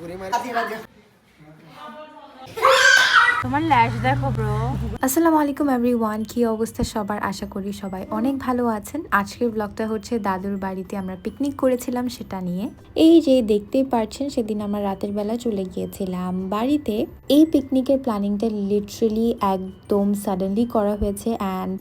पूरी मारी। তোমার ল্যাশ দেখো ব্রো কি অবস্থা সবার? আশা করি সবাই অনেক ভালো আছেন। আজকের ব্লগটা হচ্ছে দাদুর বাড়িতে আমরা পিকনিক করেছিলাম সেটা নিয়ে। এই যে পারছেন, সেদিন আমরা রাতের বেলা চলে গিয়েছিলাম বাড়িতে। এই পিকনিকের একদম সাডেনলি করা হয়েছে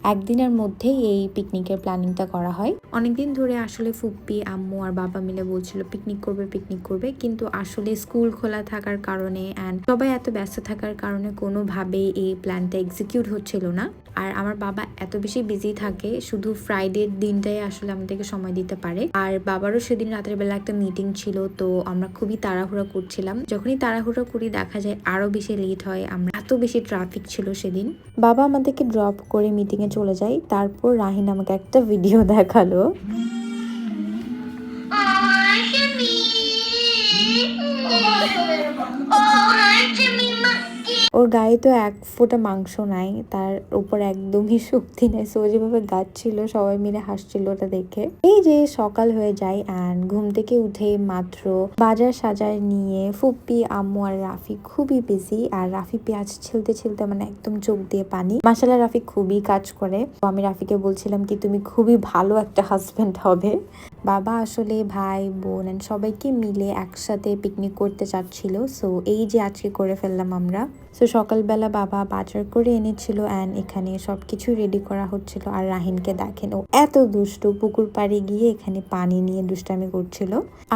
একদিনের মধ্যেই এই পিকনিকের প্ল্যানিংটা করা হয়। অনেকদিন ধরে আসলে ফুপ্পি, আম্মু আর বাবা মিলে বলছিল পিকনিক করবে পিকনিক করবে। কিন্তু আসলে স্কুল খোলা থাকার কারণে অ্যান্ড সবাই এত ব্যস্ত থাকার কারণে কোনোভাবেই এই প্ল্যানটা এক্সিকিউট হচ্ছিল না। আর আমার বাবা এত বেশি বিজি থাকে, শুধু ফ্রাইডের দিনটাই আসলে আমাদেরকে সময় দিতে পারে। আর বাবারও সেদিন রাতের বেলা একটা মিটিং ছিল, তো আমরা খুবই তাড়াহুড়া করছিলাম। যখনই তাড়াহুড়া করি, দেখা যায় আরও বেশি লেট হয়, আমরা এত বেশি ট্রাফিক ছিল সেদিন। বাবা আমাদেরকে ড্রপ করে মিটিং এ চলে যায়, তারপর রাহিন আমাকে একটা ভিডিও দেখাল। ওর গায়ে তো এক ফোঁটা মাংস নাই, তার উপর একদমই শক্তি নাই। সো যেভাবে গাচ্ছিল, সবাই মিলে হাসছিল ওটা দেখে। এই যে সকাল হয়ে যায় অ্যান্ড ঘুম থেকে উঠে মাত্র বাজার সাজার নিয়ে ফুপ্পি আম্মু আর রাফি খুবই বিজি আর রাফি পেঁয়াজ ছিলতে ছিলতে মানে একদম চোখ দিয়ে পানি। মাসালা রাফি খুবই কাজ করে। তো আমি রাফিকে বলছিলাম কি, তুমি খুবই ভালো একটা হাজবেন্ড হবে। বাবা আসলে ভাই, বোন and সবাইকে মিলে একসাথে পিকনিক করতে চাচ্ছিল। সো এই যে আজকে করে ফেললাম আমরা। সো সকালবেলা বাবা বাজার করে এনেছিল অ্যান্ড এখানে সব কিছু রেডি করা হচ্ছিল। আর রাহিনকে দেখেন, ও এত দুষ্ট, পুকুর পাড়ে গিয়ে এখানে পানি নিয়ে দুষ্টামি করছিল।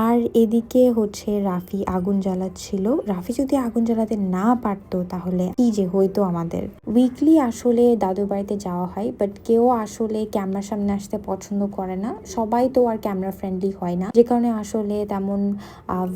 আর এদিকে হচ্ছে রাফি আগুন জ্বালাচ্ছিল। রাফি যদি আগুন জ্বালাতে না পারতো তাহলে কি যে হইতো আমাদের। উইকলি আসলে দাদু বাড়িতে যাওয়া হয় বাট কেউ আসলে ক্যামেরার সামনে আসতে পছন্দ করে না। সবাই তো আর ক্যামেরা ফ্রেন্ডলি হয় না। যে কারণে আসলে তেমন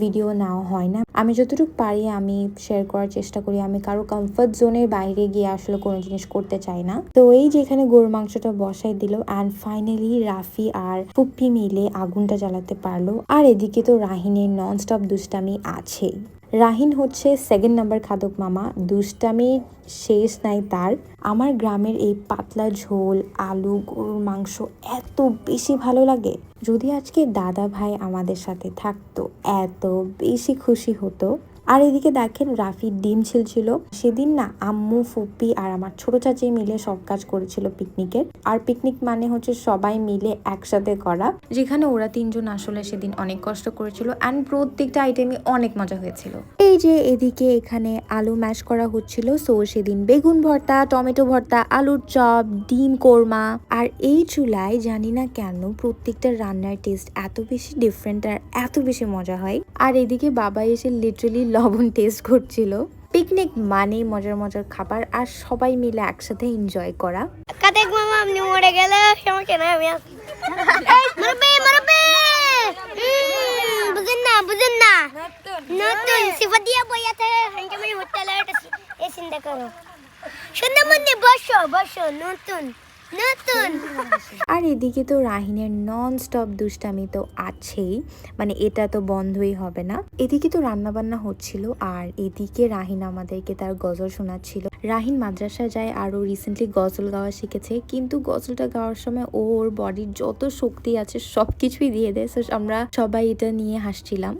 ভিডিও নেওয়া হয় না। আমি যতটুকু পারি আমি শেয়ার করার চেষ্টা করি। আমি কারও কমফর্ট জোনের বাইরে গিয়ে আসলে কোনো জিনিস করতে চাই না। তো এই যে এখানে গরুর মাংসটা বসাই দিল অ্যান্ড ফাইনালি রাফি আর পুপ্পি মিলে আগুনটা জ্বালাতে পারল। আর এদিকে তো রাহিনের নন স্টপ দুষ্টামি আছেই। রাহিন হচ্ছে সেকেন্ড নাম্বার খাদক মামা, দুষ্টামি শেষ নাই তার। আমার গ্রামের এই পাতলা ঝোল, আলু, গরুর মাংস এত বেশি ভালো লাগে। যদি আজকে দাদা ভাই আমাদের সাথে থাকতো, এত বেশি খুশি হতো। আর এদিকে দেখেন রাফির ডিম ছিল সেদিন না আম্মু ফুপ্পি আর আমার ছোট চাচি মিলে সব কাজ করেছিল পিকনিকের। আর পিকনিক মানে হচ্ছে সবাই মিলে একসাথে করা, যেখানে ওরা তিনজন আসলে সেদিন অনেক কষ্ট করেছিল অ্যান্ড প্রত্যেকটা আইটেমই অনেক মজা হয়েছিল। এই যে এদিকে এখানে আলু ম্যাশ করা হচ্ছিল সো সেদিন বেগুন ভর্তা, টমেটো ভর্তা, আলুর চপ, ডিম কোরমা। আর এই চুলায় জানি না কেন প্রত্যেকটা রান্নার টেস্ট এত বেশি ডিফারেন্ট আর এত বেশি মজা হয়। আর এদিকে বাবা এসে লিটারালি লবণ টেস্ট করছিল পিকনিক মানেই মজার মজার খাবার আর সবাই মিলে একসাথে এনজয় করা। আপনি মরে গেলে আমি বুঝেন না বুঝেন না। নতুন সুন্দর বসো বসো, নতুন। আর এদিকে তো রাহিনের নন স্টপ দুষ্টামি তো আছেই মানে এটা তো বন্ধই হবে না। এদিকে তো রান্না বান্না হচ্ছিল আর এদিকে রাহিন আমাদেরকে তার গজল শোনাচ্ছিল। রাহিন মাদ্রাসা যায় আরও রিসেন্টলি গজল গাওয়া শিখেছে কিন্তু গজলটা গাওয়ার সময় ও ওর বডির যত শক্তি আছে সব কিছুই দিয়ে দেয় So আমরা সবাই এটা নিয়ে হাসছিলাম।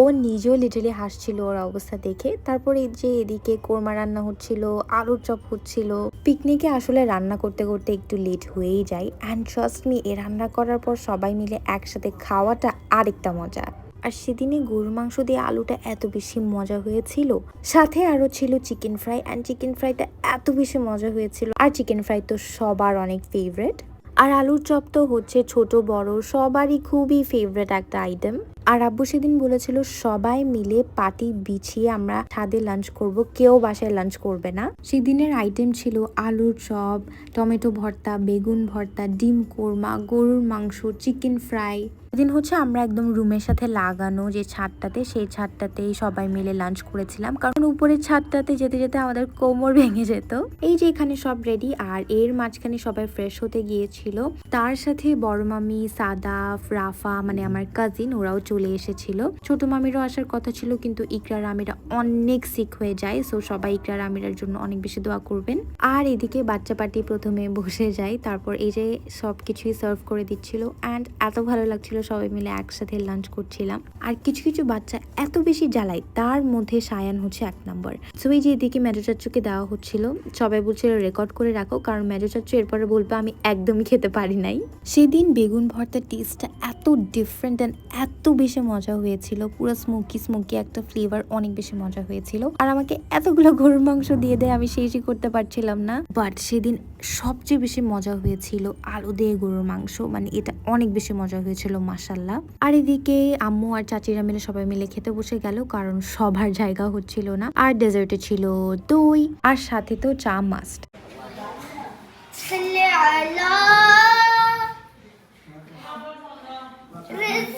ও নিজেও লিটালি হাসছিল ওর অবস্থা দেখে। তারপরে যে এদিকে কোরমা রান্না হচ্ছিল, আলুর চপ হচ্ছিল। পিকনিকে আসলে রান্না করতে করতে একটু লেট হয়েই যায়। অ্যান্ড ট্রাস্ট মি এ রান্না করার পর সবাই মিলে একসাথে খাওয়াটা আরেকটা মজা। আর সেদিনে গরুর মাংস দিয়ে আলুটা এত বেশি মজা হয়েছিল। সাথে আরও ছিল চিকেন ফ্রাই অ্যান্ড চিকেন ফ্রাইটা এত বেশি মজা হয়েছিল। আর চিকেন ফ্রাই তো সবার অনেক ফেভারেট আর আলুর চপ তো হচ্ছে ছোট, বড়, সবারই খুবই ফেভারেট একটা আইটেম আর আব্বু সেদিন বলেছিল, সবাই মিলে পাটি বিছিয়ে আমরা ছাদে লাঞ্চ করব, কেউ বাসায় লাঞ্চ করবে না। সেদিনের আইটেম ছিল আলুর চপ, টমেটো ভর্তা, বেগুন ভর্তা, ডিম কোরমা, গরুর মাংস চিকেন ফ্রাই দিন হচ্ছে আমরা একদম রুমের সাথে লাগানো যে ছাদটাতে, সেই ছাদটাতেই সবাই মিলে লাঞ্চ করেছিলাম। কারণ উপরের ছাদটাতে যেতে যেতে আমাদের কোমর ভেঙে যেত। এই যে এখানে সব রেডি আর এর মাঝখানে সবাই ফ্রেশ হতে গিয়েছিল। তার সাথে বড় মামি সাদাফ রাফা মানে আমার কাজিন ওরাও চলে এসেছিল। ছোট মামিরও আসার কথা ছিল, কিন্তু ইকরার আমিরা অনেক সিক হয়ে যায় সো সবাই ইকরার আমিরার জন্য অনেক বেশি দোয়া করবেন। আর এদিকে বাচ্চা পার্টি প্রথমে বসে যায়, তারপর এই যে সব কিছুই সার্ভ করে দিচ্ছিল অ্যান্ড এত ভালো লাগছিল, সবাই মিলে একসাথে লাঞ্চ করছিলাম। আর কিছু কিছু বাচ্চা এত বেশি জ্বালায়, তার মধ্যে সায়ান হচ্ছে এক নম্বর সো এই যে এদিকে মেজো চাচ্চুকে দেওয়া হচ্ছিল, সবাই বলছিল রেকর্ড করে রাখো, কারণ মেজো চাচ্চু এরপরে বলবে, আমি একদমই খেতে পারি নাই। সেদিন বেগুন ভর্তার টেস্টটা এত ডিফারেন্ট অ্যান্ড এত বেশি মজা হয়েছিল। পুরো স্মোকি স্মোকি একটা ফ্লেভার অনেক বেশি মজা হয়েছিল। আর আমাকে এতগুলো গরুর মাংস দিয়ে দেয়, আমি শেষই করতে পারছিলাম না। বাট সেদিন সবচেয়ে বেশি মজা হয়েছিল আলু দিয়ে গরুর মাংস। মানে এটা অনেক বেশি মজা হয়েছিল মাসাল্লাহ আর এদিকে আম্মু আর চাচিরা মিলে সবাই মিলে খেতে বসে গেল, কারণ সবার জায়গা হচ্ছিল না। আর ডেজার্টে ছিল দই, আর সাথে তো চা মাস্ট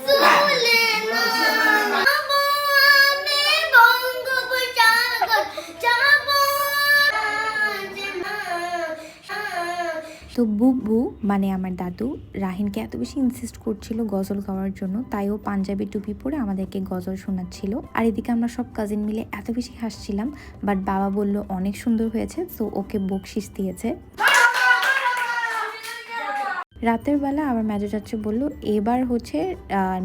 صل তো বুবু মানে আমার দাদু, রাহিনকে এত বেশি ইনসিস্ট করছিল গজল গাওয়ার জন্য, তাই ও পাঞ্জাবি টুপি পরে আমাদেরকে গজল শোনাচ্ছিল। আর এদিকে আমরা সব কাজিন মিলে এত বেশি হাসছিলাম বাট বাবা বলল, অনেক সুন্দর হয়েছে তো ওকে বকশিস দিয়েছে। রাতের বেলা আবার মেজো চাচু বলল, এবার হচ্ছে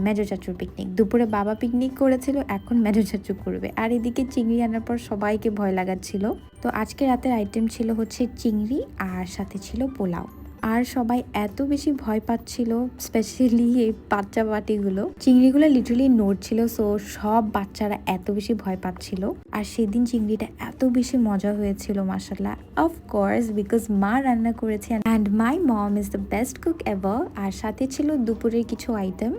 মেজো চাচুর পিকনিক দুপুরে বাবা পিকনিক করেছিল, এখন মেজো চাচু করবে। আর এদিকে চিংড়ি আনার পর সবাইকে ভয় লাগাচ্ছিল। তো আজকে রাতের আইটেম ছিল হচ্ছে চিংড়ি আর সাথে ছিল পোলাও। আর সবাই এত বেশি ভয় পাচ্ছিল স্পেশালি এই বাচ্চা বাটিগুলো চিংড়িগুলো লিটারালি নড়ছিল সো সব বাচ্চারা এত বেশি ভয় পাচ্ছিল। আর সেদিন চিংড়িটা এত বেশি মজা হয়েছিল মাসাল্লাহ অফকোর্স বিকজ মা রান্না করেছে and my mom is the best cook ever আর সাথে ছিল দুপুরের কিছু আইটেম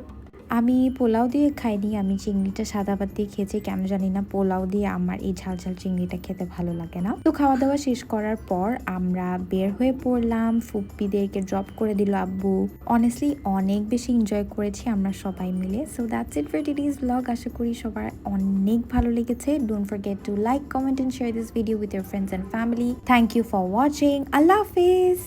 আমি পোলাও দিয়ে খাইনি, আমি চিংড়িটা সাদা ভাত দিয়ে খেয়েছি, কেন জানি না পোলাও দিয়ে আমার এই ঝাল ঝাল চিংড়িটা খেতে ভালো লাগে না। তো খাওয়া দাওয়া শেষ করার পর আমরা বের হয়ে পড়লাম, ফুপ্পিদেরকে ড্রপ করে দিল আব্বু। অনেস্টলি অনেক বেশি এনজয় করেছি আমরা সবাই মিলে। So that's it for today's vlog আশা করি সবার অনেক ভালো লেগেছে। Don't forget to like comment and share this video with your friends and family thank you for watching Allah Hafiz!